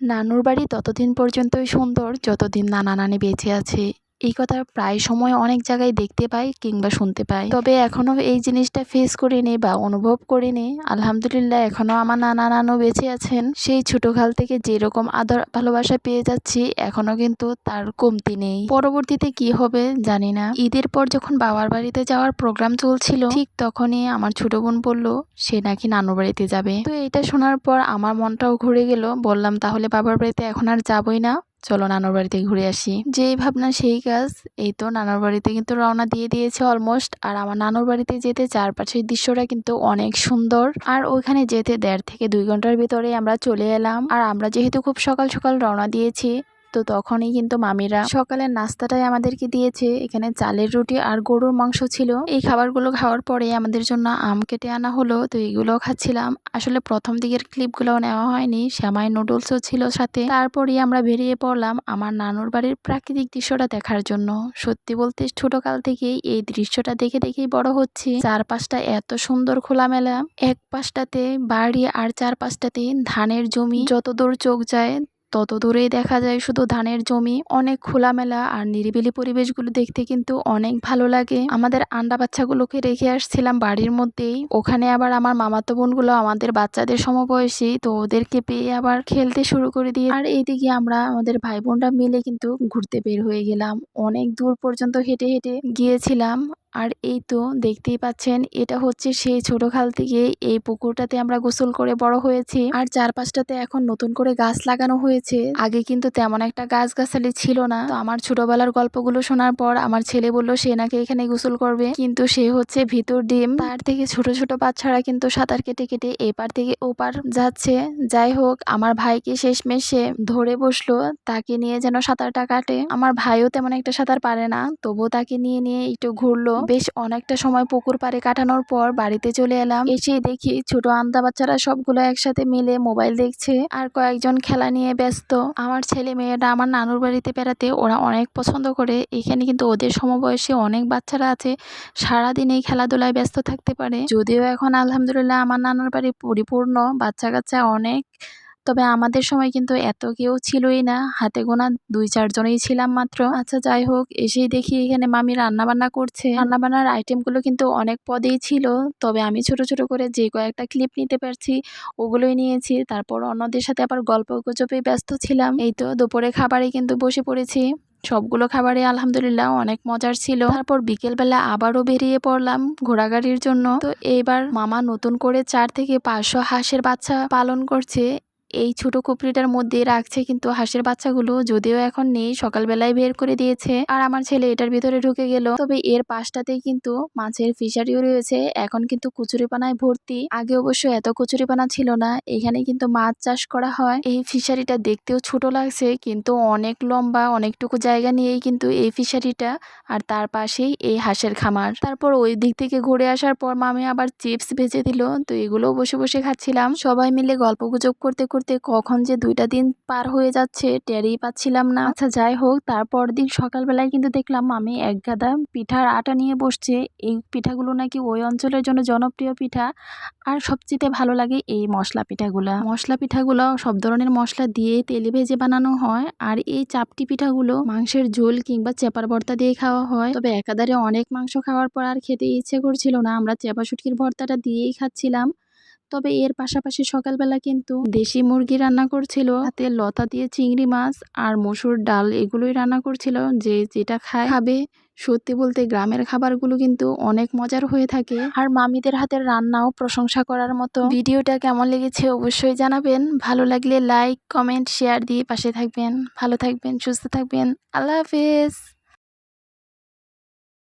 নানুর বাড়ি ততদিন পর্যন্তই সুন্দর যতদিন নানা নানি বেঁচে আছে। এই কথা প্রায় সময় অনেক জায়গায় দেখতে পাই কিংবা শুনতে পাই। তবে এখনও এই জিনিসটা ফেস করিনি বা অনুভব করিনি আলহামদুলিল্লাহ এখনও আমার নানা নানু বেঁচে আছেন। সেই ছোটকাল থেকে যেরকম আদর ভালোবাসা পেয়ে যাচ্ছি, এখনও কিন্তু তার কমতি নেই। পরবর্তীতে কি হবে জানি না। ঈদের পর যখন বাবার বাড়িতে যাওয়ার প্রোগ্রাম চলছিল, ঠিক তখনই আমার ছোট বোন বলল, সে নাকি নানুর বাড়িতে যাবে। তো এটা শোনার পর আমার মনটাও ঘুরে গেল। বললাম, তাহলে বাবার বাড়িতে এখন আর যাবই না। চলো নানুর বাড়িতে ঘুরে আসি। যেই ভাবনা, সেই কাজ। এই তো নানুর বাড়িতে কিন্তু রওনা দিয়ে দিয়েছে অলমোস্ট আর আমার নানুর বাড়িতে যেতে চারপাশের দৃশ্যটা কিন্তু অনেক সুন্দর। আর ওইখানে যেতে দেড় থেকে দুই ঘণ্টার ভিতরে আমরা চলে এলাম। আর আমরা যেহেতু খুব সকাল সকাল রওনা দিয়েছি তো তখনই কিন্তু মামিরা সকালের নাস্তাটাই আমাদেরকে দিয়েছে। এখানে চালের রুটি আর গরুর মাংস ছিল। এই খাবারগুলো খাওয়ার পরে আমাদের জন্য আম কেটে আনা হলো, তো এগুলোও খাচ্ছিলাম। আসলে প্রথম দিকের ক্লিপগুলো নেওয়া হয়নি শ্যামাই নুডলসও ছিল সাথে। তারপরই আমরা বেরিয়ে পড়লাম আমার নানুর বাড়ির প্রাকৃতিক দৃশ্যটা দেখার জন্য। সত্যি বলতে ছোটকাল থেকেই এই দৃশ্যটা দেখে দেখেই বড় হচ্ছে। চারপাশটা এত সুন্দর খোলামেলা। এক পাশটাতে বাড়ি আর চার পাশটাতে ধানের জমি। যত দূর চোখ যায় তত দূরেই দেখা যায় শুধু ধানের জমি, অনেক খোলামেলা আর নিরিবিলি পরিবেশগুলো দেখতে কিন্তু অনেক ভালো লাগে। আমাদের আন্ডা বাচ্চাগুলোকে রেখে আসছিলাম বাড়ির মধ্যেই। ওখানে আবার আমার মামাতো বোনগুলো আমাদের বাচ্চাদের সমবয়সী, তো ওদেরকে পেয়ে আবার খেলতে শুরু করে দিয়ে আর এইদিকে আমরা আমাদের ভাই বোনরা মিলে কিন্তু ঘুরতে বের হয়ে গেলাম। অনেক দূর পর্যন্ত হেঁটে হেঁটে গিয়েছিলাম। আর এই তো দেখতেই পাচ্ছেন, এটা হচ্ছে সেই ছোট খাল থেকে এই পুকুরটাতে আমরা গোসল করে বড় হয়েছি। আর চারপাশটাতে এখন নতুন করে গাছ লাগানো হয়েছে। আগে কিন্তু তেমন একটা গাছ গাছালি ছিল না। তো আমার ছোটবেলার গল্পগুলো শোনার পর আমার ছেলে বলল, সে নাকি এখানে গোসল করবে? কিন্তু সে হচ্ছে ভিতর ডিম। তার থেকে ছোট ছোট বাচ্চারা কিন্তু সাঁতার কেটে কেটে এপার থেকে ওপার যাচ্ছে। যাই হোক, আমার ভাইকে শেষমেশ সে ধরে বসল, তাকে নিয়ে যেন সাঁতারটা কাটে। আমার ভাইও তেমন একটা সাঁতার পারে না, তবুও তাকে নিয়ে নিয়ে একটু ঘুরলো। বেশ অনেকটা সময় পুকুর পাড়ে কাটানোর পর বাড়িতে চলে এলাম। এসে দেখি ছোট আন্দা বাচ্চারা সবগুলো একসাথে মিলে মোবাইল দেখছে। আর কয়েকজন খেলা নিয়ে ব্যস্ত। আমার ছেলে মেয়েরা আমার নানুর বাড়িতে বেড়াতে ওরা অনেক পছন্দ করে। এখানে কিন্তু ওদের সমবয়সী অনেক বাচ্চারা আছে। সারাদিন এই খেলাধুলায় ব্যস্ত থাকতে পারে। যদিও এখন আলহামদুলিল্লাহ আমার নানুর বাড়ি পরিপূর্ণ। বাচ্চা কাচ্চা অনেক তবে আমাদের সময় কিন্তু এত কেউ ছিলই না। হাতে গোনা দুই চারজনেই ছিলাম মাত্র। আচ্ছা যাই হোক, এসেই দেখি এখানে মামি রান্না বান্না করছে। রান্না বান্নার আইটেমগুলো কিন্তু অনেক পদেই ছিল, তবে আমি ছোট ছোট করে যে কয়েকটা ক্লিপ নিতে পারছি, ওগুলোই নিয়েছি। তারপর অন্যদের সাথে আবার গল্প গুজবে ব্যস্ত ছিলাম। এই তো দুপুরে খাবারে কিন্তু বসে পড়েছি। সবগুলো খাবারে আলহামদুলিল্লাহ অনেক মজার ছিল। তারপর বিকেলবেলা আবারও বেরিয়ে পড়লাম ঘোরাঘাড়ির জন্য। তো এইবার মামা নতুন করে চার থেকে পাঁচশো হাঁসের বাচ্চা পালন করছে। এই ছোট কুপড়িটার মধ্যে রাখছে কিন্তু হাঁসের বাচ্চাগুলো যদিও এখন নেই, সকালবেলায় বের করে দিয়েছে। আর আমার ছেলে এটার ভিতরে ঢুকে গেল। তবে এর পাশটাতেই কিন্তু মাছের ফিশারিও রয়েছে। এখন কিন্তু কুচুরিপানায় ভর্তি। আগে অবশ্য এত কুচুরিপানা ছিল না। এখানে কিন্তু মাছ চাষ করা হয়। এই ফিশারিটা দেখতেও ছোট লাগছে কিন্তু অনেক লম্বা, অনেকটুকু জায়গা নিয়েই কিন্তু এই ফিশারিটা। আর তার পাশেই এই হাঁসের খামার। তারপর ওই দিক থেকে ঘুরে আসার পর মামি আবার চিপস ভেজে দিল। তো এগুলোও বসে বসে খাচ্ছিলাম। সবাই মিলে গল্প গুজব করতে করতে কখন যে দুইটা দিন পার হয়ে যাচ্ছে টেরই পাচ্ছিলাম না। আচ্ছা যাই হোক, তারপর দিন সকালবেলায় কিন্তু দেখলাম আমি এক গাদা পিঠার আটা নিয়ে বসছে। এই পিঠাগুলো নাকি ওই অঞ্চলের জন্য জনপ্রিয় পিঠা। আর সবচেয়ে ভালো লাগে এই মশলা পিঠাগুলো। মশলা পিঠাগুলো সব ধরনের মশলা দিয়ে তেলে ভেজে বানানো হয়। আর এই চাপটি পিঠাগুলো মাংসের ঝোল কিংবা চেপার ভর্তা দিয়ে খাওয়া হয়। তবে একাধারে অনেক মাংস খাওয়ার পর আর খেতে ইচ্ছে করছিল না। আমরা চেপা শুটকির ভর্তাটা দিয়েই খাচ্ছিলাম। তবে এর পাশাপাশি সকালবেলা কিন্তু দেশি মুরগি রান্না করছিল। হাতে লতা দিয়ে চিংড়ি মাছ আর মসুর ডাল এগুলোই রান্না করছিল। যে যেটা খায় খাবে। সত্যি বলতে গ্রামের খাবারগুলো কিন্তু অনেক মজার হয়ে থাকে। আর মামিদের হাতের রান্নাও প্রশংসা করার মতো। ভিডিওটা কেমন লেগেছে অবশ্যই জানাবেন। ভালো লাগলে লাইক, কমেন্ট, শেয়ার দিয়ে পাশে থাকবেন। ভালো থাকবেন, সুস্থ থাকবেন। আল্লাহ হাফেজ।